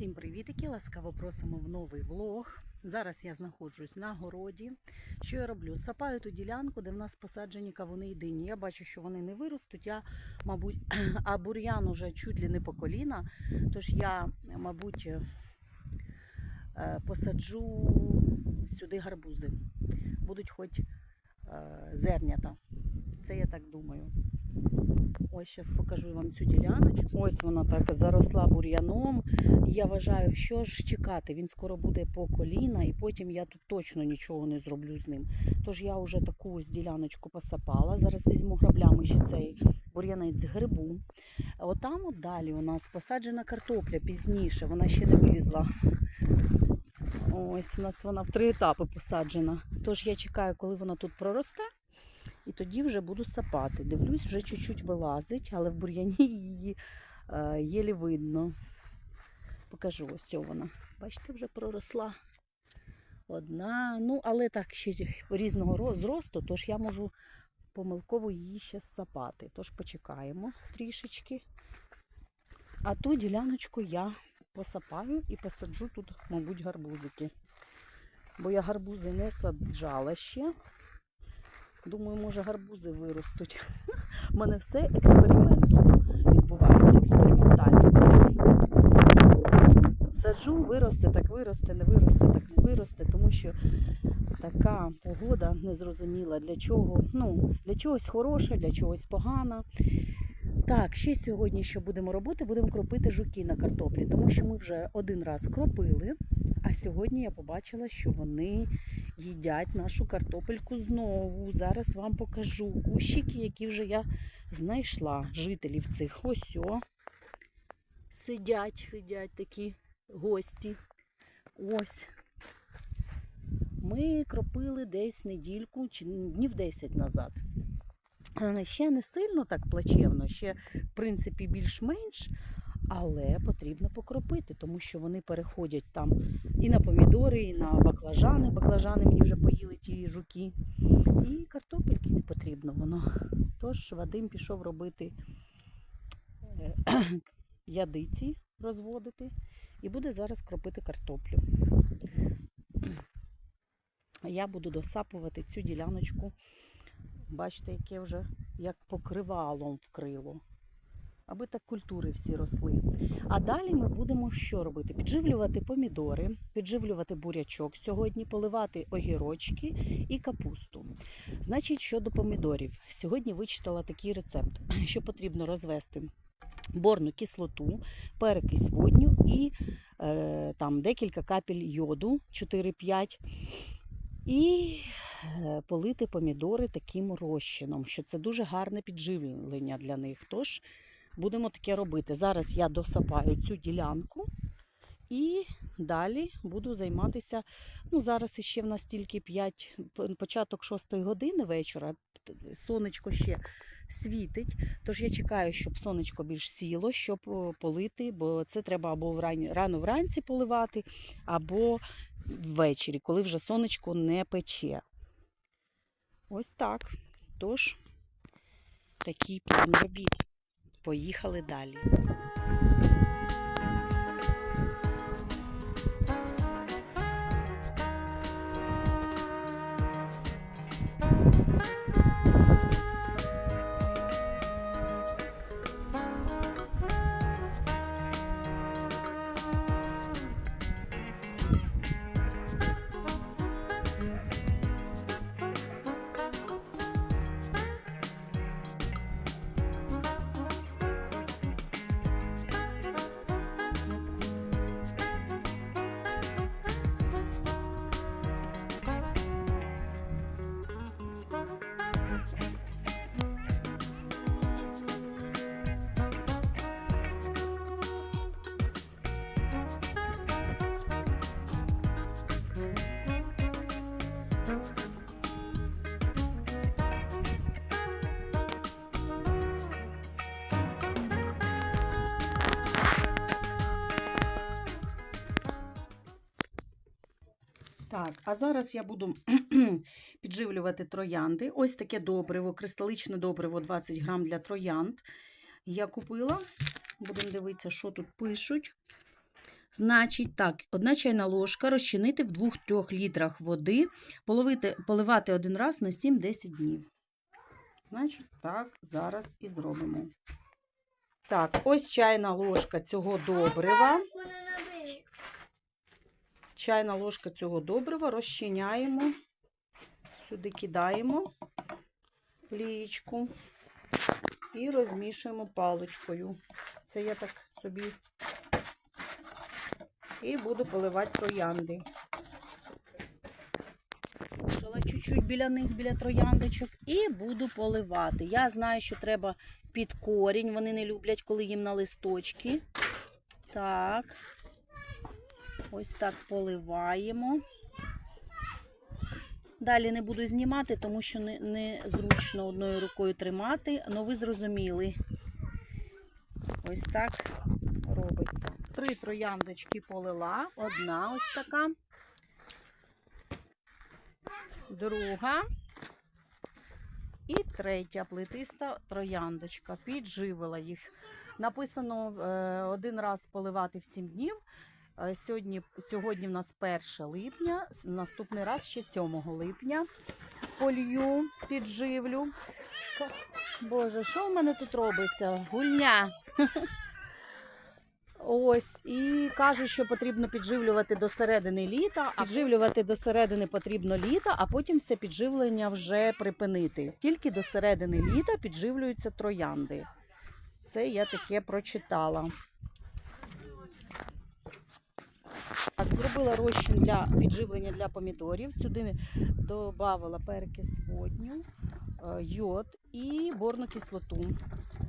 Всім привітики! Ласкаво просимо в новий влог. Зараз я знаходжусь на городі. Що я роблю? Сапаю ту ділянку, де в нас посаджені кавуни і дині. Я бачу, що вони не виростуть. Я, мабуть, а бур'ян уже чуть ли не по коліна. Тож я, мабуть, е, посаджу сюди гарбузи. Будуть хоч е, зернята. Це я так думаю. Ось зараз покажу вам цю діляночку. Ось вона так заросла бур'яном. Я вважаю, що ж чекати. Він скоро буде по коліна, і потім я тут точно нічого не зроблю з ним. Тож я вже таку ось діляночку посапала. Зараз візьму граблями ще цей бур'янець грибу. Отам от далі у нас посаджена картопля пізніше, вона ще не вилізла. Ось у нас вона в три етапи посаджена. Тож я чекаю, коли вона тут проросте. І тоді вже буду сапати. Дивлюсь, вже чуть-чуть вилазить, але в бур'яні її е, єлі видно. Покажу ось вона. Бачите, вже проросла одна. Ну, але так ще різного зросту, тож я можу помилково її ще сапати. Тож почекаємо трішечки. А ту діляночку я посапаю і посаджу тут, мабуть, гарбузики. Бо я гарбузи не саджала ще. Думаю, може гарбузи виростуть. У мене все експериментом відбувається, експериментально. Саджу, виросте, так виросте, не виросте, так не виросте, тому що така погода незрозуміла для чого. Ну, для чогось хороша, для чогось погана. Так, ще сьогодні, що будемо робити, будемо кропити жуки на картоплі, тому що ми вже один раз кропили, а сьогодні я побачила, що вони їдять нашу картопельку знову. Зараз вам покажу кущики, які вже я знайшла жителів цих. Ось о. Сидять, сидять такі гості. Ось. Ми кропили десь недільку чи днів 10 назад. Е, Ще не сильно так плачевно, ще, в принципі, більш-менш, але потрібно покропити, тому що вони переходять там і на помідори, і на баклажани. Баклажани мені вже поїли ті жуки. І картопельки не потрібно воно. Тож Вадим пішов робити е, ядиці, розводити, і буде зараз кропити картоплю. Я буду досапувати цю діляночку. Бачите, яке вже як покривалом вкрило. Аби так культури всі росли. А далі ми будемо що робити? Підживлювати помідори, підживлювати бурячок сьогодні, поливати огірочки і капусту. Значить, щодо помідорів, сьогодні вичитала такий рецепт, що потрібно розвести борну кислоту, перекись водню і е, там декілька капель йоду 4-5. І е, полити помідори таким розчином, що це дуже гарне підживлення для них. Тож будемо таке робити. Зараз я досапаю цю ділянку і далі буду займатися. Ну, зараз іще в нас тільки 5, початок 6 години вечора. Сонечко ще світить. Тож я чекаю, щоб сонечко більш сіло, щоб полити, бо це треба або рано вранці поливати, або ввечері, коли вже сонечко не пече. Ось так. Тож, такий план робіт. Поїхали далі. Так, а зараз я буду підживлювати троянди. Ось таке добриво, кристаличне добриво 20 грам для троянд. Я купила. Будемо дивитися, що тут пишуть. Значить, так, одна чайна ложка розчинити в 2-3 літрах води, половити, поливати один раз на 7-10 днів. Значить, так, зараз і зробимо. Так, ось чайна ложка цього добрива. Чайна ложка цього добрива розчиняємо, сюди кидаємо в лієчку і розмішуємо паличкою. Це я так собі і буду поливати троянди. Чуть-чуть біля них, біля трояндочок, і буду поливати. Я знаю, що треба під корінь. Вони не люблять, коли їм на листочки. Так. Ось так поливаємо. Далі не буду знімати, тому що не, не одною рукою тримати. але ви зрозуміли. Ось так робиться. Три трояндочки полила. Одна ось така. Друга. І третя плетиста трояндочка. Підживила їх. Написано е, один раз поливати в 7 днів. Е, Сьогодні, сьогодні в нас 1 липня, наступний раз ще 7 липня. Полью, підживлю. Боже, що в мене тут робиться? Гульня. Ось, і кажуть, що потрібно підживлювати до середини літа, а підживлювати до середини потрібно літа, а потім все підживлення вже припинити. Тільки до середини літа підживлюються троянди. Це я таке прочитала. Так, зробила розчин для підживлення для помідорів. Сюди додавала перекис водню, е, йод і борну кислоту.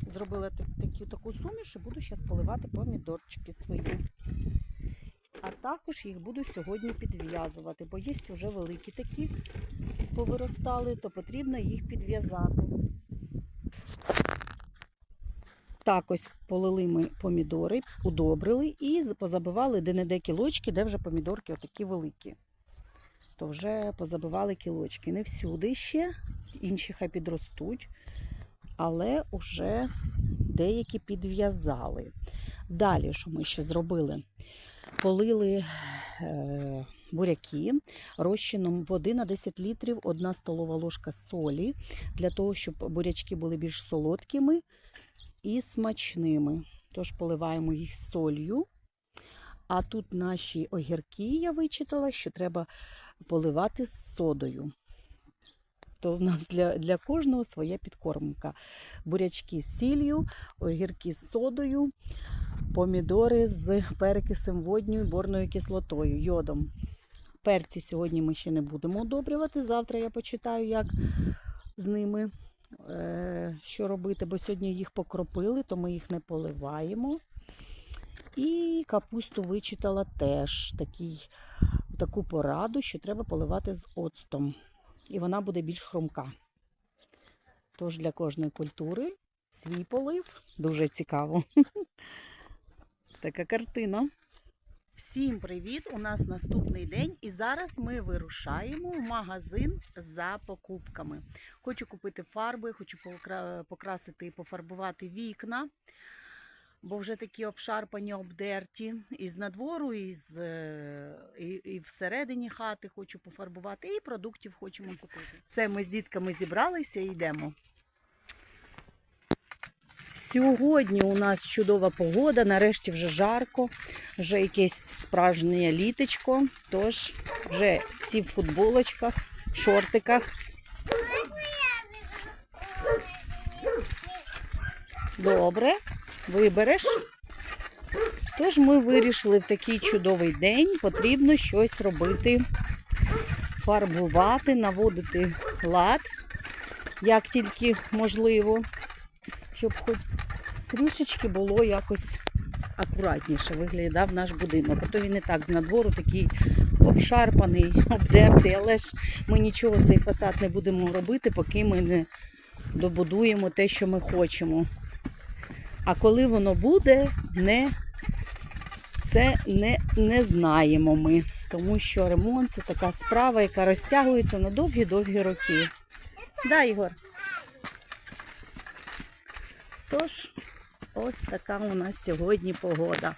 Зробила таку, таку суміш і буду зараз поливати помідорчики свої. А також їх буду сьогодні підв'язувати, бо є вже великі такі повиростали, то потрібно їх підв'язати. Так ось полили ми помідори, удобрили і позабивали де-не-де кілочки, де вже помідорки отакі великі. То вже позабивали кілочки. Не всюди ще, інші хай підростуть, але вже деякі підв'язали. Далі, що ми ще зробили? Полили е, буряки розчином води на 10 літрів, 1 столова ложка солі, для того, щоб бурячки були більш солодкими і смачними. Тож поливаємо їх солью. А тут наші огірки я вичитала, що треба поливати з содою. То в нас для, для кожного своя підкормка. Бурячки з сіллю, огірки з содою, помідори з перекисом водню і борною кислотою, йодом. Перці сьогодні ми ще не будемо одобрювати. Завтра я почитаю, як з ними що робити, бо сьогодні їх покропили, то ми їх не поливаємо. І капусту вичитала теж такий, таку пораду, що треба поливати з оцтом. І вона буде більш хрумка. Тож для кожної культури свій полив. Дуже цікаво. Така картина. Всім привіт! У нас наступний день, і зараз ми вирушаємо в магазин за покупками. Хочу купити фарби, хочу покрасити і пофарбувати вікна, бо вже такі обшарпані, обдерті. І з надвору, і, з, е, і, і всередині хати хочу пофарбувати, і продуктів хочемо купити. Це ми з дітками зібралися і йдемо. Сьогодні у нас чудова погода, нарешті вже жарко, вже якесь справжнє літочко, тож вже всі в футболочках, в шортиках. Добре, вибереш. Тож ми вирішили в такий чудовий день потрібно щось робити, фарбувати, наводити лад, як тільки можливо, щоб хоч трішечки було якось акуратніше виглядав наш будинок. А то він і так з надвору такий обшарпаний, обдертий, але ж ми нічого цей фасад не будемо робити, поки ми не добудуємо те, що ми хочемо. А коли воно буде, не, це не, не знаємо ми. Тому що ремонт це така справа, яка розтягується на довгі-довгі роки. Да, Ігор? Тож, ось така у нас сьогодні погода.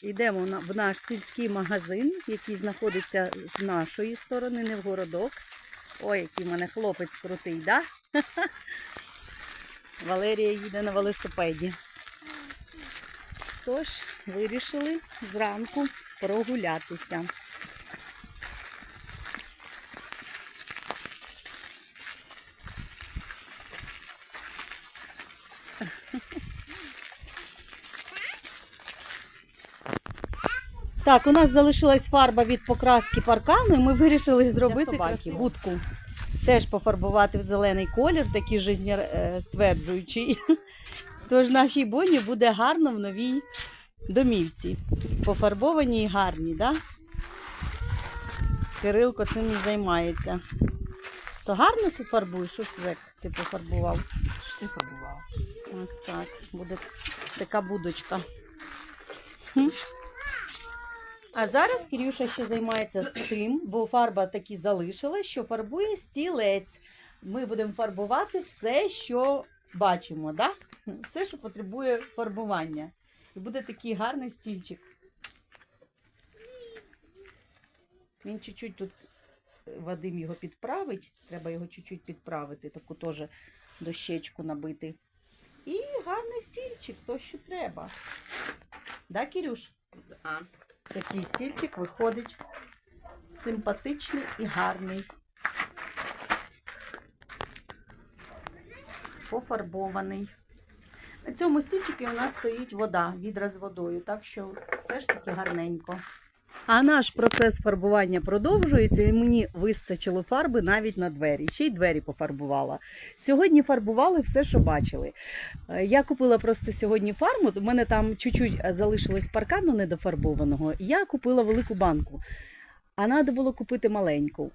Йдемо в наш сільський магазин, який знаходиться з нашої сторони, не в городок. Ой, який в мене хлопець крутий, да? Валерія їде на велосипеді. Тож вирішили зранку прогулятися. Так, у нас залишилась фарба від покраски паркану, і ми вирішили зробити собаки. будку. Теж пофарбувати в зелений колір, такий жизнестверджуючий. Тож нашій боні буде гарно в новій домівці. Пофарбовані і гарні, так? Да? Кирилко цим і займається. То гарно си фарбуєш, що це ти пофарбував? Що ти фарбувала? Ось так. Буде така будочка. А зараз Кирюша ще займається з тим, бо фарба таки залишилась, що фарбує стілець. Ми будемо фарбувати все, що бачимо, да? все, що потребує фарбування. І буде такий гарний стільчик. Він чуть-чуть тут е, Вадим його підправить. Треба його чуть-чуть підправити, таку теж дощечку набити. І гарний стільчик, то що треба. Да, Кирюш? А, Такий стільчик виходить симпатичний і гарний. Пофарбований. На цьому стільчику у нас стоїть вода, відра з водою, так що все ж таки гарненько. А наш процес фарбування продовжується, і мені вистачило фарби навіть на двері. Ще й двері пофарбувала. Сьогодні фарбували все, що бачили. Е, Я купила просто сьогодні фарму. У мене там чуть-чуть залишилось паркану недофарбованого. Я купила велику банку. А треба було купити маленьку.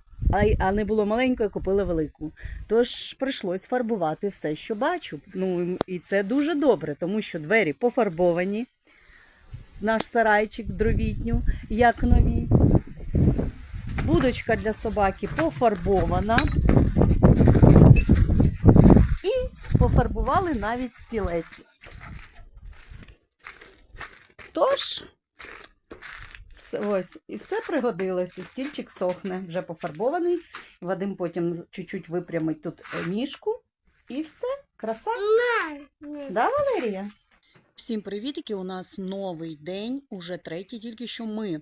А не було маленької, купила велику. Тож прийшлось фарбувати все, що бачу. Ну і це дуже добре, тому що двері пофарбовані. Наш сарайчик дровітню, як нові. Будочка для собаки пофарбована. І пофарбували навіть стілець. Тож, ось, і все пригодилося. Стільчик сохне, вже пофарбований. Вадим потім чуть-чуть випрямить тут е, ніжку. І все, краса. Да, Валерія? Всім привітики! У нас новий день, уже третій, тільки що ми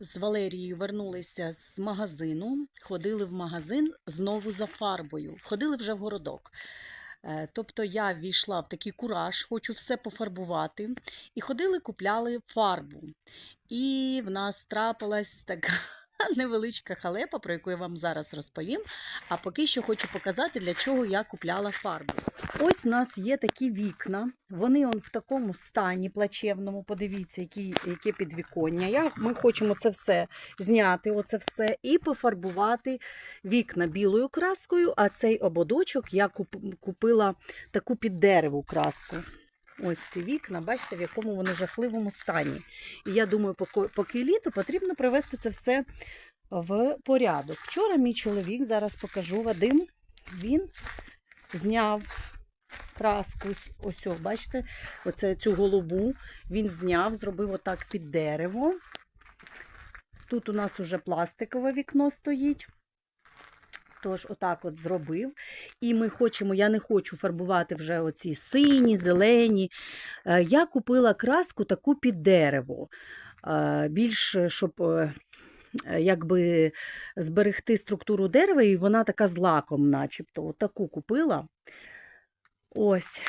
з Валерією вернулися з магазину, ходили в магазин знову за фарбою, входили вже в городок. Е, Тобто я війшла в такий кураж, хочу все пофарбувати. І ходили, купляли фарбу. І в нас трапилась така невеличка халепа, про яку я вам зараз розповім. А поки що хочу показати, для чого я купляла фарбу. Ось у нас є такі вікна. Вони он в такому стані плачевному. Подивіться, які, яке підвіконня. Я, ми хочемо це все зняти, оце все, і пофарбувати вікна білою краскою. А цей ободочок я куп- купила таку під дерево краску. Ось ці вікна, бачите, в якому вони жахливому стані. І я думаю, поки, літо потрібно привести це все в порядок. Вчора мій чоловік, зараз покажу Вадим, він зняв краску. Ось, о, бачите, оце цю голубу він зняв, зробив отак під дерево. Тут у нас уже пластикове вікно стоїть. Тож, отак от зробив. І ми хочемо, я не хочу фарбувати вже оці сині, зелені. Е, Я купила краску таку під дерево. Е, Більше, щоб е, е, якби зберегти структуру дерева, і вона така з лаком, начебто. От таку купила. Ось,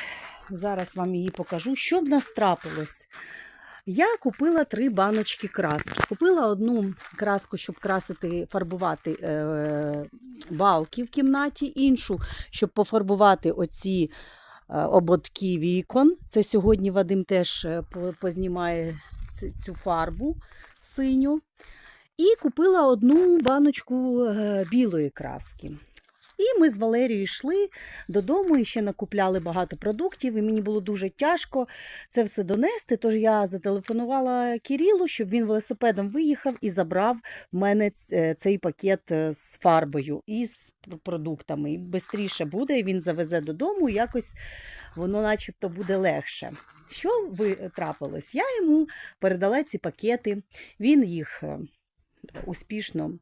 зараз вам її покажу. Що в нас трапилось? Я купила три баночки краски. Купила одну краску, щоб красити, фарбувати е, балки в кімнаті, іншу, щоб пофарбувати оці е, ободки вікон. Це сьогодні Вадим теж е, познімає цю фарбу синю. І купила одну баночку білої краски. І ми з Валерією йшли додому і ще накупляли багато продуктів, і мені було дуже тяжко це все донести. Тож я зателефонувала Кирилу, щоб він велосипедом виїхав і забрав в мене е, цей пакет е, з фарбою і з продуктами. І швидше буде, він завезе додому, і якось воно начебто буде легше. що ви трапилось? Я йому передала ці пакети, він їх е, успішно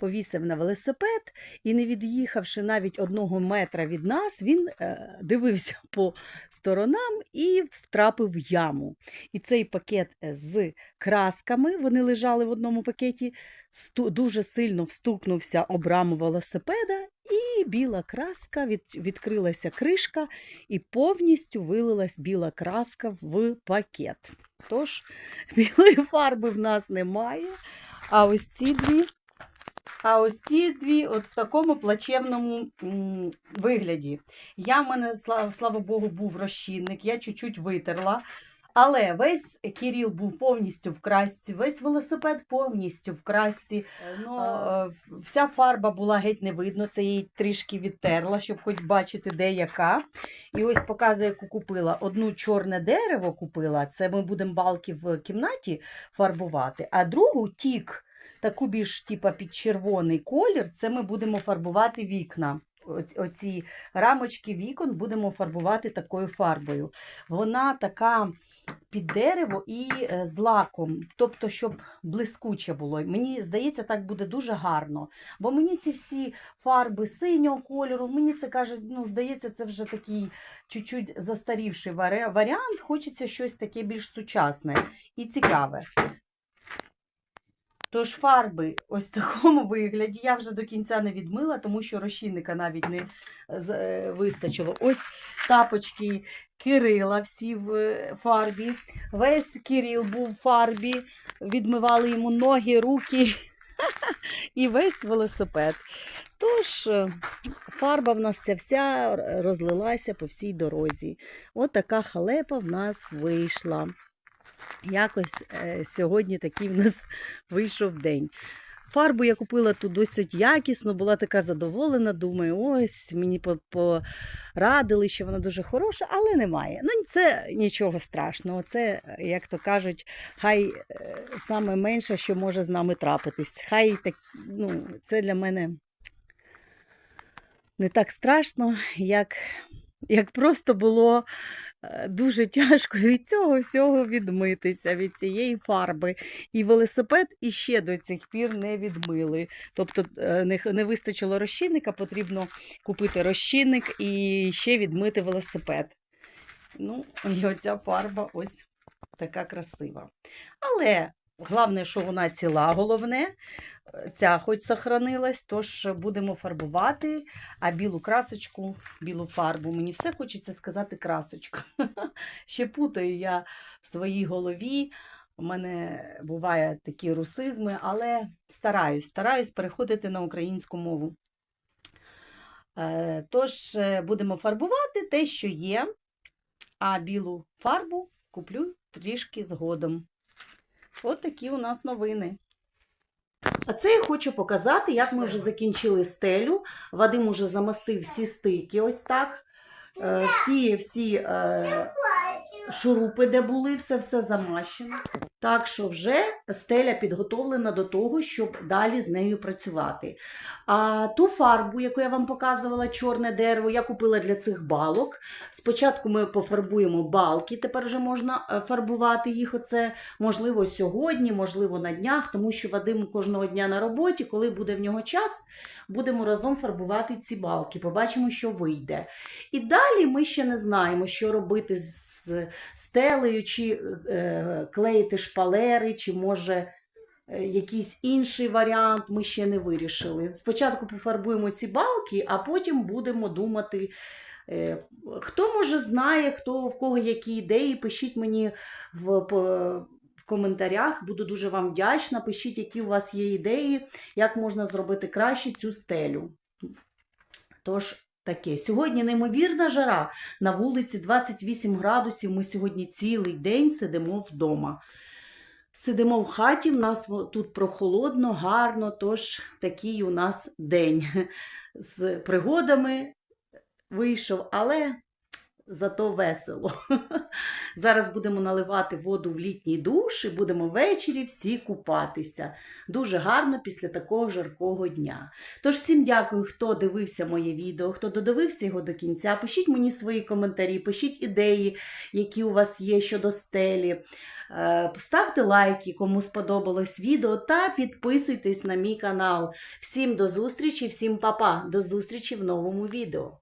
повісив на велосипед і, не від'їхавши навіть одного метра від нас, він е, дивився по сторонам і втрапив в яму. І цей пакет з красками, вони лежали в одному пакеті, дуже сильно встукнувся об раму велосипеда, і біла краска, від, відкрилася кришка, і повністю вилилась біла краска в пакет. Тож, білої фарби в нас немає. А ось ці дві, а ось ці дві от в такому плачевному вигляді. Я в мене, слава, Богу, був розчинник, я чуть-чуть витерла. Але весь Кіріл був повністю в красці, весь велосипед повністю в красці. Ну, е, вся фарба була геть не видно, це її трішки відтерла, щоб хоч бачити, де яка. І ось показує, яку купила. Одну чорне дерево купила, це ми будемо балки в кімнаті фарбувати, а другу тік, таку більш типа під червоний колір, це ми будемо фарбувати вікна. Оці, рамочки вікон будемо фарбувати такою фарбою. Вона така під дерево і е, з лаком, тобто, щоб блискуче було. Мені здається, так буде дуже гарно. Бо мені ці всі фарби синього кольору, мені це каже, ну, здається, це вже такий чуть-чуть застарівший варіант. Хочеться щось таке більш сучасне і цікаве. Тож фарби ось в такому вигляді. Я вже до кінця не відмила, тому що розчинника навіть не е, вистачило. Ось тапочки Кирила всі в е, фарбі. Весь Кирил був в фарбі, відмивали йому ноги, руки і весь велосипед. Тож, е, фарба в нас ця вся розлилася по всій дорозі. От така халепа в нас вийшла. Якось е, сьогодні такий в нас вийшов день. Фарбу я купила тут досить якісно, була така задоволена. Думаю, ось мені порадили, що вона дуже хороша, але немає. Ну, це нічого страшного. Це, як то кажуть, хай е, саме менше, що може з нами трапитись. Хай так, ну, це для мене не так страшно, як, як просто було дуже тяжко від цього всього відмитися, від цієї фарби. І велосипед іще до цих пір не відмили. Тобто е, не, вистачило розчинника, потрібно купити розчинник і ще відмити велосипед. Ну, і оця фарба ось така красива. Але головне, що вона ціла, головне, е, ця хоч сохранилась, тож будемо фарбувати, а білу красочку, білу фарбу. Мені все хочеться сказати красочка. Ще путаю я в своїй голові. У мене бувають такі русизми, але стараюсь, стараюсь переходити на українську мову. Е, Тож е, будемо фарбувати те, що є, а білу фарбу куплю трішки згодом. От такі у нас новини. А це я хочу показати, як ми вже закінчили стелю. Вадим уже замастив всі стики, ось так. Е, Всі, всі е, шурупи, де були, все все замащено. Так що вже стеля підготовлена до того, щоб далі з нею працювати. А ту фарбу, яку я вам показувала, чорне дерево, я купила для цих балок. Спочатку ми пофарбуємо балки, тепер вже можна е, фарбувати їх. Оце можливо сьогодні, можливо на днях, тому що Вадим кожного дня на роботі, коли буде в нього час, будемо разом фарбувати ці балки. Побачимо, що вийде. І далі ми ще не знаємо, що робити з стелею, чи е, клеїти шпалери, чи може. е, Якийсь інший варіант ми ще не вирішили. Спочатку пофарбуємо ці балки, а потім будемо думати, е, хто може знає, хто в кого які ідеї. Пишіть мені в, в коментарях. Буду дуже вам вдячна. Пишіть, які у вас є ідеї, як можна зробити краще цю стелю. Тож, таке. Сьогодні неймовірна жара. На вулиці 28 градусів. Ми сьогодні цілий день сидимо вдома. Сидимо в хаті, в нас тут прохолодно, гарно, тож такий у нас день з пригодами вийшов, але зато весело. Зараз будемо наливати воду в літній душ і будемо ввечері всі купатися. Дуже гарно після такого жаркого дня. Тож всім дякую, хто дивився моє відео, хто додивився його до кінця. Пишіть мені свої коментарі, пишіть ідеї, які у вас є щодо стелі. Е, Ставте лайки, кому сподобалось відео, та підписуйтесь на мій канал. Всім до зустрічі, всім па-па, до зустрічі в новому відео.